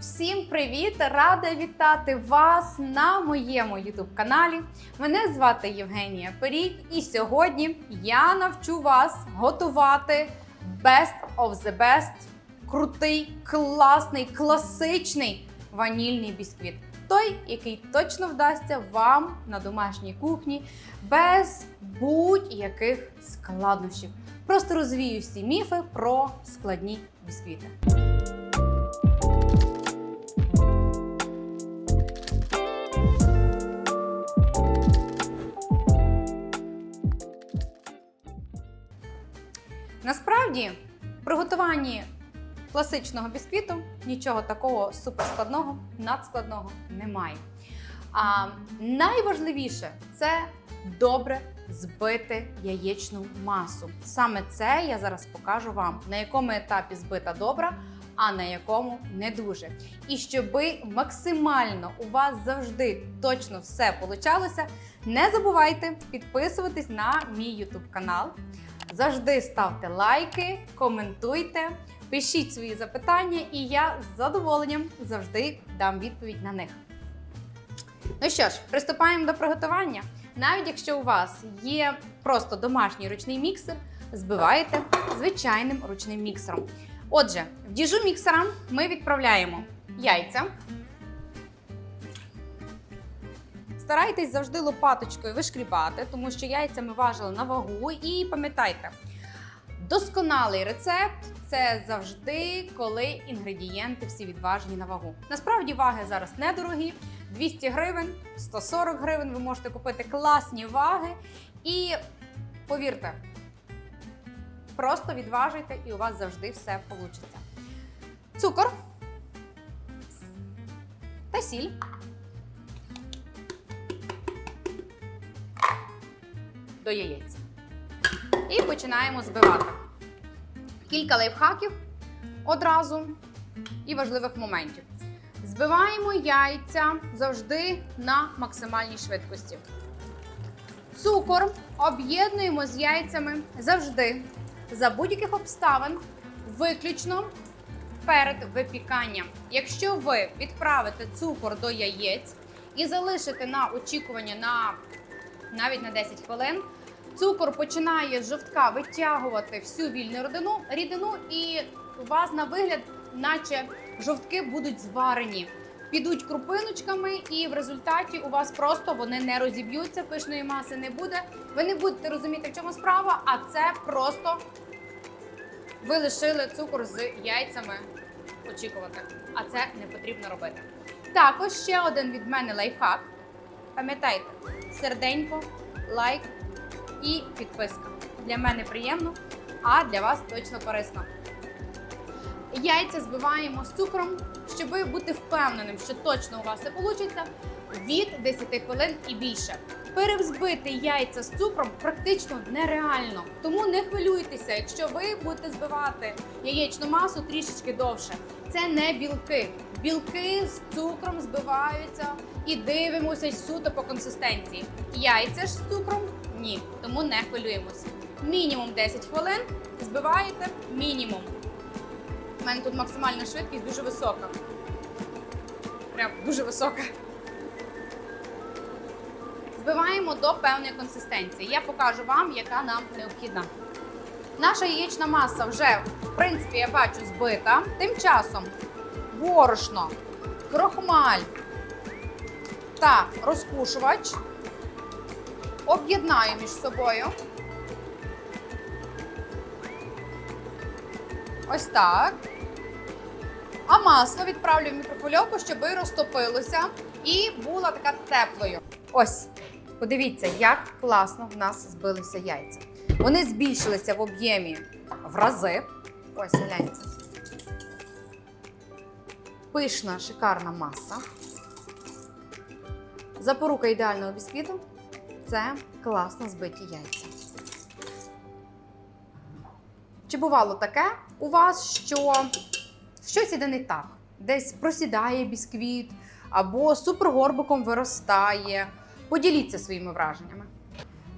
Всім привіт! Рада вітати вас на моєму youtube каналі. Мене звати Євгенія Перік, і сьогодні я навчу вас готувати best of the best, крутий, класний, класичний ванільний бісквіт. Той, який точно вдасться вам на домашній кухні без будь-яких складнощів. Просто розвію всі міфи про складні бісквіти. Насправді, в приготуванні класичного бісквіту нічого такого суперскладного, надскладного немає. А найважливіше це добре збити яєчну масу. Саме це я зараз покажу вам, на якому етапі збита добра, а на якому не дуже. І щоб максимально у вас завжди точно все получалося, не забувайте підписуватись на мій YouTube канал. Завжди ставте лайки, коментуйте, пишіть свої запитання, і я з задоволенням завжди дам відповідь на них. Ну що ж, приступаємо до приготування. Навіть якщо у вас є просто домашній ручний міксер, збиваєте звичайним ручним міксером. Отже, в діжу міксера ми відправляємо яйця. Старайтесь завжди лопаточкою вишкрібати, тому що яйця ми важили на вагу. І пам'ятайте, досконалий рецепт це завжди, коли інгредієнти всі відважені на вагу. Насправді ваги зараз недорогі. 200 гривень, 140 гривень. Ви можете купити класні ваги. І повірте, просто відважуйте, і у вас завжди все вийде. Цукор та сіль. До яєць. І починаємо збивати. Кілька лайфхаків одразу і важливих моментів. Збиваємо яйця завжди на максимальній швидкості. Цукор об'єднуємо з яйцями завжди за будь-яких обставин, виключно перед випіканням. Якщо ви відправите цукор до яєць і залишите на очікування на навіть на 10 хвилин, цукор починає з жовтка витягувати всю вільну рідину, рідину і у вас на вигляд, наче жовтки будуть зварені, підуть крупиночками, і в результаті у вас просто вони не розіб'ються, пишної маси не буде. Ви не будете розуміти, в чому справа, а це просто ви лишили цукор з яйцями очікувати. А це не потрібно робити. Також ще один від мене лайфхак. Пам'ятайте, серденько, лайк і підписка. Для мене приємно, а для вас точно корисно. Яйця збиваємо з цукром, щоб бути впевненим, що точно у вас це вийде від 10 хвилин і більше. Перевзбити яйця з цукром практично нереально. Тому не хвилюйтеся, якщо ви будете збивати яєчну масу трішечки довше. Це не білки. Білки з цукром збиваються і дивимося суто по консистенції. Яйця ж з цукром ні, тому не хвилюємося. Мінімум 10 хвилин збиваєте мінімум. У мене тут максимальна швидкість дуже висока. Прям дуже висока. Збиваємо до певної консистенції. Я покажу вам, яка нам необхідна. Наша яєчна маса вже, в принципі, я бачу, збита. Тим часом борошно, крохмаль та розпушувач об'єднаю між собою. Ось так. А масло відправлю в мікрохвильовку, щоб розтопилося і була така теплою. Ось, подивіться, як класно в нас збилися яйця. Вони збільшилися в об'ємі в рази. Ось, гляньте. Пишна, шикарна маса. Запорука ідеального бісквіту це класно збиті яйця. Чи бувало таке у вас, що щось іде не так? Десь просідає бісквіт або супергорбиком виростає. Поділіться своїми враженнями.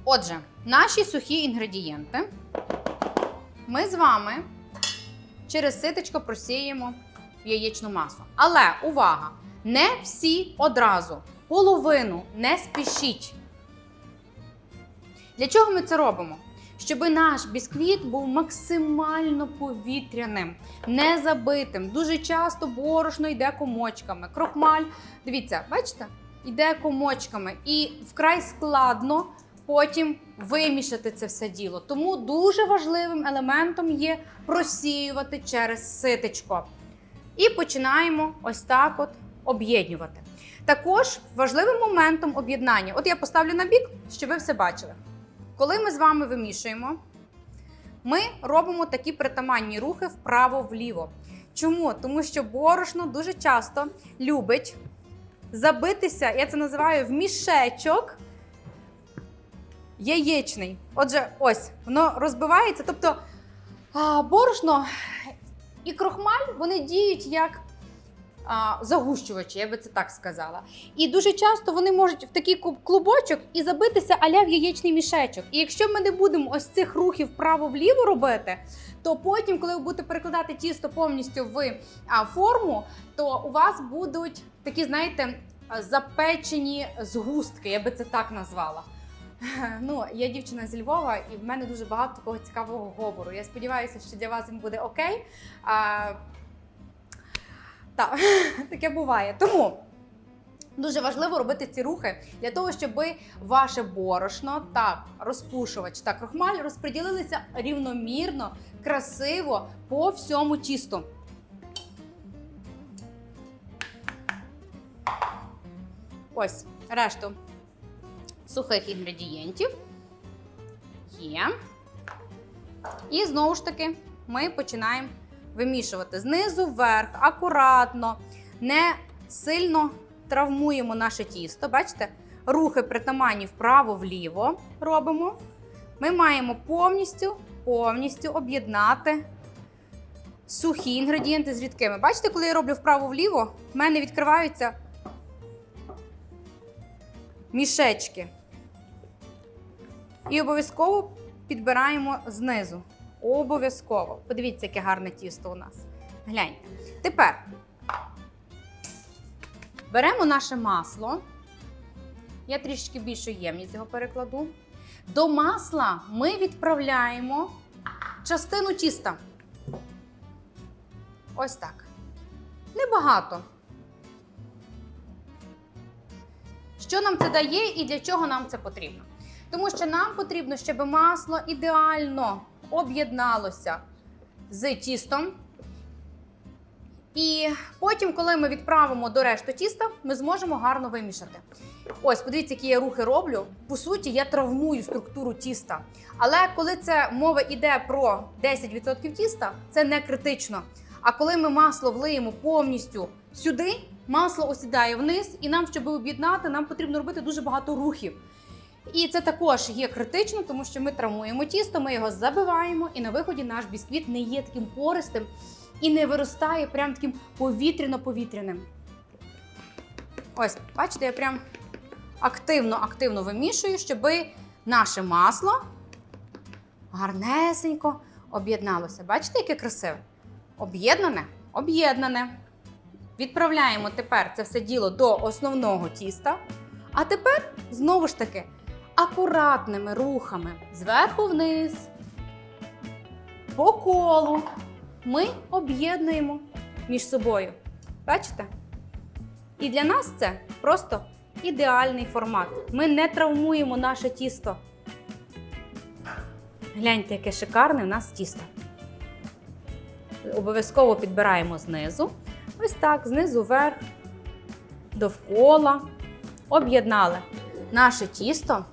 Отже, наші сухі інгредієнти ми з вами через ситочко просіємо яєчну масу. Але увага! Не всі одразу. Половину не спішіть. Для чого ми це робимо? Щоб наш бісквіт був максимально повітряним, не забитим. Дуже часто борошно йде комочками. Крохмаль, дивіться, бачите, йде комочками. І вкрай складно потім вимішати це все діло. Тому дуже важливим елементом є просіювати через ситечко. І починаємо ось так от об'єднювати. Також важливим моментом об'єднання, от я поставлю на бік, щоб ви все бачили. Коли ми з вами вимішуємо, ми робимо такі притаманні рухи вправо-вліво. Чому? Тому що борошно дуже часто любить забитися, я це називаю в мішечок яєчний. Отже, ось воно розбивається. Тобто а, борошно і крохмаль вони діють як а, загущувачі, я би це так сказала. І дуже часто вони можуть в такий клубочок і забитися аля в яєчний мішечок. І якщо ми не будемо ось цих рухів вправо-вліво робити, то потім, коли ви будете перекладати тісто повністю в форму, то у вас будуть такі, знаєте, запечені згустки, я би це так назвала. Ну, я дівчина зі Львова, і в мене дуже багато такого цікавого говору. Я сподіваюся, що для вас він буде окей. А, так, таке буває. Тому дуже важливо робити ці рухи для того, щоб ваше борошно та розпушувач та крохмаль розподілилися рівномірно, красиво по всьому тісту. Ось решту сухих інгредієнтів є. І знову ж таки ми починаємо вимішувати знизу вверх, акуратно, не сильно травмуємо наше тісто. Бачите? Рухи притаманні вправо-вліво робимо. Ми маємо повністю, повністю об'єднати сухі інгредієнти з рідкими. Бачите, коли я роблю вправо-вліво, в мене відкриваються мішечки. І обов'язково підбираємо знизу. Обов'язково. Подивіться, яке гарне тісто у нас. Гляньте. Тепер беремо наше масло. Я трішки більшу ємність його перекладу. До масла ми відправляємо частину тіста. Ось так. Небагато. Що нам це дає і для чого нам це потрібно? Тому що нам потрібно, щоб масло ідеально об'єдналося з тістом. І потім, коли ми відправимо до решту тіста, ми зможемо гарно вимішати. Ось, подивіться, які я рухи роблю. По суті, я травмую структуру тіста. Але коли це мова йде про 10% тіста, це не критично. А коли ми масло влиємо повністю сюди, масло осідає вниз, і нам, щоб об'єднати, нам потрібно робити дуже багато рухів. І це також є критично, тому що ми травмуємо тісто, ми його забиваємо, і на виході наш бісквіт не є таким пористим і не виростає прям таким повітряно-повітряним. Ось, бачите, я прям активно-активно вимішую, щоб наше масло гарнесенько об'єдналося. Бачите, яке красиве? Об'єднане? Об'єднане. Відправляємо тепер це все діло до основного тіста. А тепер знову ж таки акуратними рухами зверху вниз, по колу ми об'єднуємо між собою. Бачите? І для нас це просто ідеальний формат. Ми не травмуємо наше тісто. Гляньте, яке шикарне у нас тісто. Обов'язково підбираємо знизу. Ось так, знизу вверх, довкола. Об'єднали. Наше тісто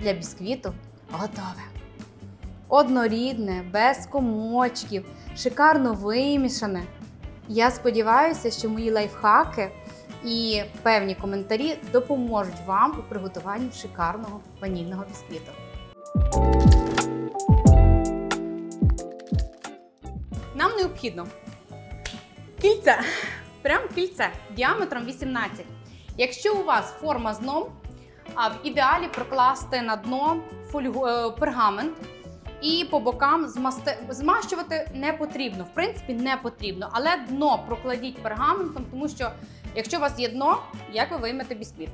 для бісквіту готове. Однорідне, без комочків, шикарно вимішане. Я сподіваюся, що мої лайфхаки і певні коментарі допоможуть вам у приготуванні шикарного ванільного бісквіту. Нам необхідно кільце, прям кільце діаметром 18. Якщо у вас форма з дном, в ідеалі прокласти на дно е, пергамент І по бокам змасти... змащувати не потрібно. В принципі, не потрібно. Але дно прокладіть пергаментом, тому що якщо у вас є дно, як ви виймете бісквіт?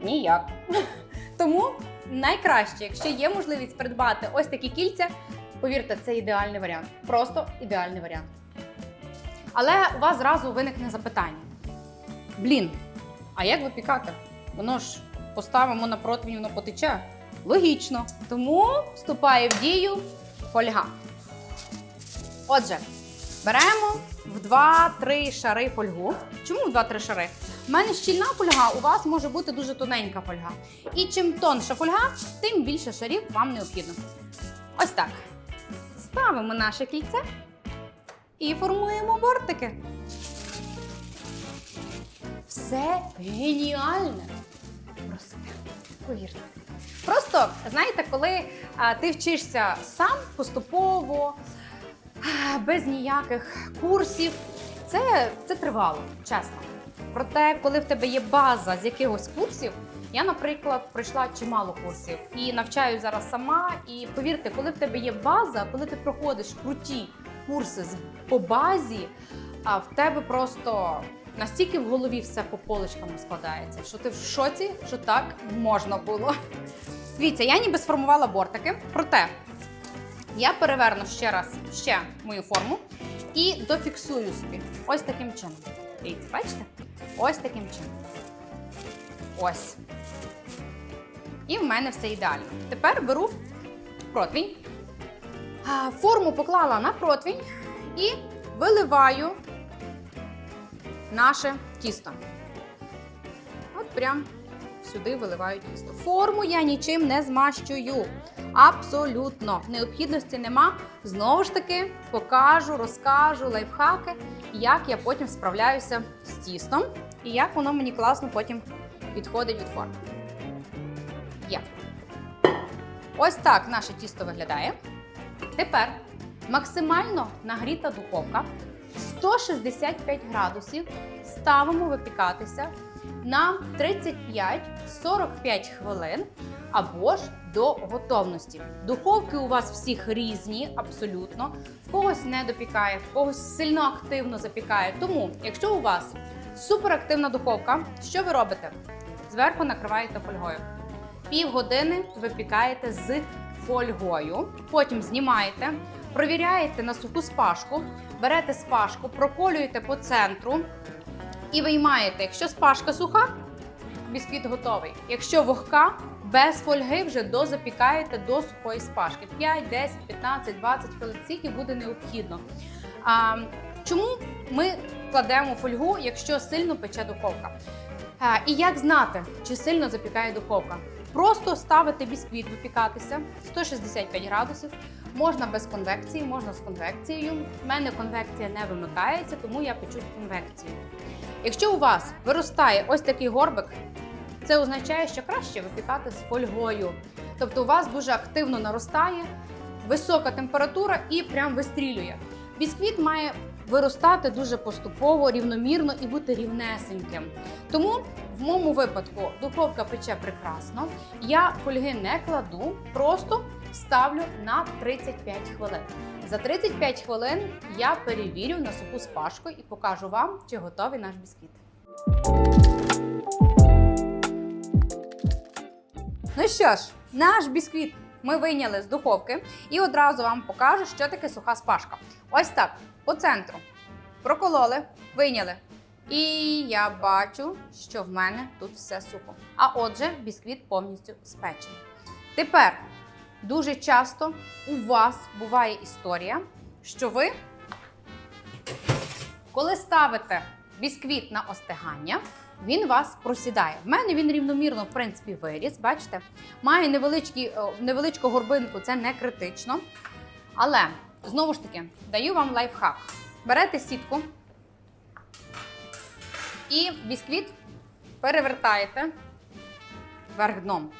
Ніяк. Тому найкраще, якщо є можливість придбати ось такі кільця, повірте, це ідеальний варіант. Просто ідеальний варіант. Але у вас зразу виникне запитання: блін, а як випікати? Воно ж поставимо на противень, воно потече. Логічно. Тому вступає в дію фольга. Отже, беремо в 2-3 шари фольгу. Чому в 2-3 шари? У мене щільна фольга, у вас може бути дуже тоненька фольга. І чим тонша фольга, тим більше шарів вам необхідно. Ось так. Ставимо наше кільце і формуємо бортики. Все геніальне. Просте. Повірте. Просто, знаєте, коли а, ти вчишся сам поступово, без ніяких курсів, це, це тривало, чесно. Проте, коли в тебе є база з якихось курсів, я, наприклад, пройшла чимало курсів і навчаю зараз сама. І повірте, коли в тебе є база, коли ти проходиш круті курси по базі, а в тебе просто настільки в голові все по поличкам складається, що ти в шоці, що так можна було. Дивіться, я ніби сформувала бортики, проте я переверну ще раз ще мою форму і дофіксую собі. Ось таким чином. Дивіться, бачите? Ось таким чином. Ось. І в мене все ідеально. Тепер беру противінь. Форму поклала на противінь і виливаю наше тісто. От прям сюди виливаю тісто. Форму я нічим не змащую. Абсолютно. Необхідності нема. Знову ж таки, покажу, розкажу лайфхаки, як я потім справляюся з тістом і як воно мені класно потім підходить від форми. Є. Ось так наше тісто виглядає. Тепер максимально нагріта духовка 165 градусів ставимо випікатися на 35-45 хвилин або ж до готовності. Духовки у вас всіх різні, абсолютно. В когось не допікає, в когось сильно активно запікає. Тому, якщо у вас суперактивна духовка, що ви робите? Зверху накриваєте фольгою. Півгодини випікаєте з фольгою, потім знімаєте, провіряєте на суху спашку, берете спашку, проколюєте по центру і виймаєте. Якщо спашка суха, бісквіт готовий. Якщо вогка, без фольги вже дозапікаєте до сухої спашки. 5, 10, 15, 20 хвилин, скільки буде необхідно. А, чому ми кладемо фольгу, якщо сильно пече духовка? А, і як знати, чи сильно запікає духовка? Просто ставити бісквіт випікатися 165 градусів. Можна без конвекції, можна з конвекцією. У мене конвекція не вимикається, тому я печу з конвекцією. Якщо у вас виростає ось такий горбик, це означає, що краще випікати з фольгою. Тобто у вас дуже активно наростає висока температура і прям вистрілює. Бісквіт має виростати дуже поступово, рівномірно і бути рівнесеньким. Тому в моєму випадку духовка пече прекрасно. Я фольги не кладу, просто ставлю на 35 хвилин. За 35 хвилин я перевірю на суху спашку і покажу вам, чи готовий наш бісквіт. Ну що ж, наш бісквіт ми вийняли з духовки і одразу вам покажу, що таке суха спашка. Ось так, по центру. Прокололи, вийняли. І я бачу, що в мене тут все сухо. А отже, бісквіт повністю спечений. Тепер дуже часто у вас буває історія, що ви, коли ставите бісквіт на остигання, він вас просідає. В мене він рівномірно, в принципі, виріс. Бачите, має е, невеличку горбинку, це не критично. Але знову ж таки даю вам лайфхак. Берете сітку і бісквіт перевертаєте вверх дном.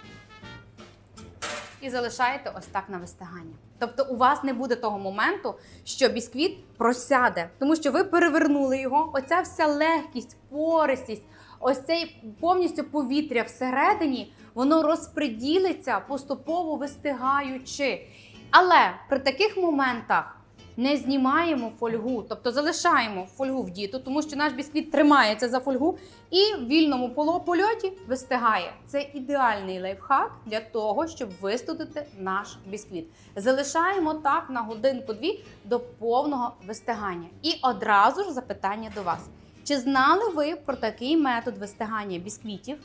І залишаєте ось так на вистигання. Тобто у вас не буде того моменту, що бісквіт просяде, тому що ви перевернули його. Оця вся легкість, пористість, ось цей повністю повітря всередині, воно розпреділиться, поступово вистигаючи. Але при таких моментах не знімаємо фольгу, тобто залишаємо фольгу в діту, тому що наш бісквіт тримається за фольгу і в вільному польоті вистигає. Це ідеальний лайфхак для того, щоб вистудити наш бісквіт. Залишаємо так на годинку-дві до повного вистигання. І одразу ж запитання до вас: чи знали ви про такий метод вистигання бісквітів?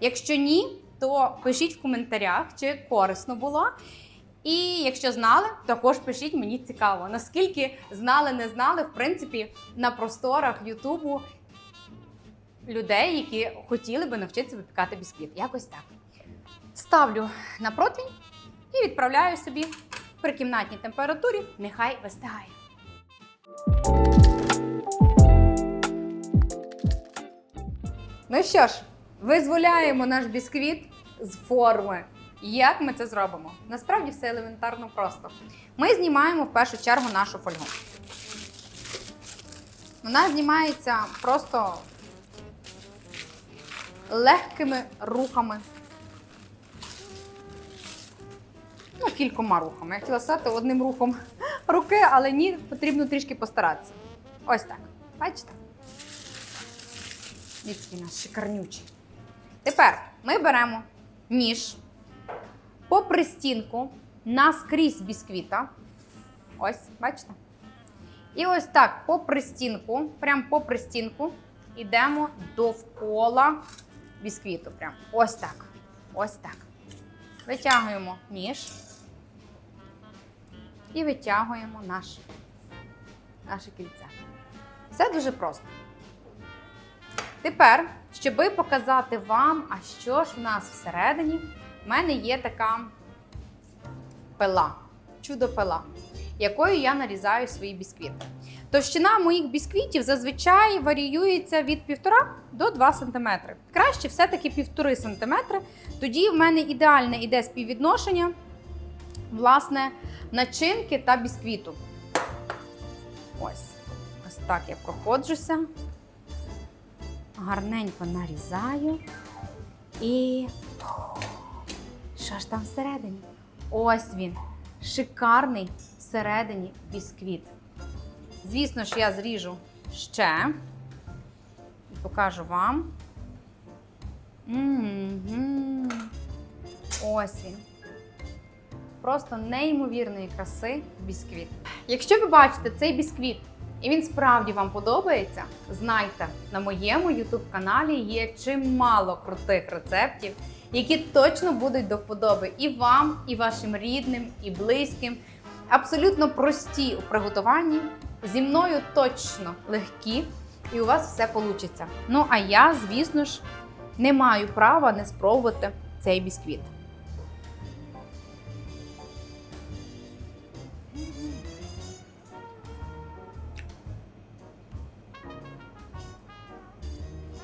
Якщо ні, то пишіть в коментарях, чи корисно було. І якщо знали, також пишіть, мені цікаво, наскільки знали, не знали, в принципі, на просторах Ютубу людей, які хотіли би навчитися випікати бісквіт. Якось так. Ставлю на противень і відправляю собі при кімнатній температурі, нехай вистигає. Ну що ж, визволяємо наш бісквіт з форми. Як ми це зробимо? Насправді все елементарно просто. Ми знімаємо в першу чергу нашу фольгу. Вона знімається просто легкими рухами. Ну, кількома рухами. Я хотіла сказати одним рухом руки, але ні, потрібно трішки постаратися. Ось так. Бачите? Який наш шикарнючий. Тепер ми беремо ніж попри стінку наскрізь бісквіта. Ось, бачите? І ось так, попри стінку, прям попри стінку, йдемо довкола бісквіту. Прям ось так. Ось так. Витягуємо ніж і витягуємо наш, наше кільце. Все дуже просто. Тепер, щоби показати вам, а що ж в нас всередині, в мене є така пила, чудо-пила, якою я нарізаю свої бісквіти. Товщина моїх бісквітів зазвичай варіюється від 1,5 до 2 см. Краще все-таки 1,5 см. Тоді в мене ідеальне іде співвідношення власне, начинки та бісквіту. Ось. Ось так я проходжуся. Гарненько нарізаю. І що ж там всередині? Ось він. Шикарний всередині бісквіт. Звісно ж, я зріжу ще і покажу вам. М-м-м. Ось він. Просто неймовірної краси бісквіт. Якщо ви бачите цей бісквіт і він справді вам подобається, знайте, на моєму YouTube каналі є чимало крутих рецептів, які точно будуть до вподоби і вам, і вашим рідним, і близьким. Абсолютно прості у приготуванні. Зі мною точно легкі, і у вас все вийде. Ну а я, звісно ж, не маю права не спробувати цей бісквіт.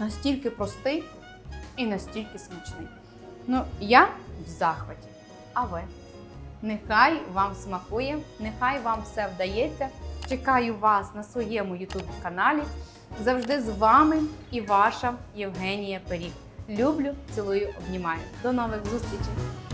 Настільки простий і настільки смачний. Ну, я в захваті. А ви? Нехай вам смакує, нехай вам все вдається. Чекаю вас на своєму YouTube каналі. Завжди з вами і ваша Євгенія Періг. Люблю, цілую, обнімаю. До нових зустрічей!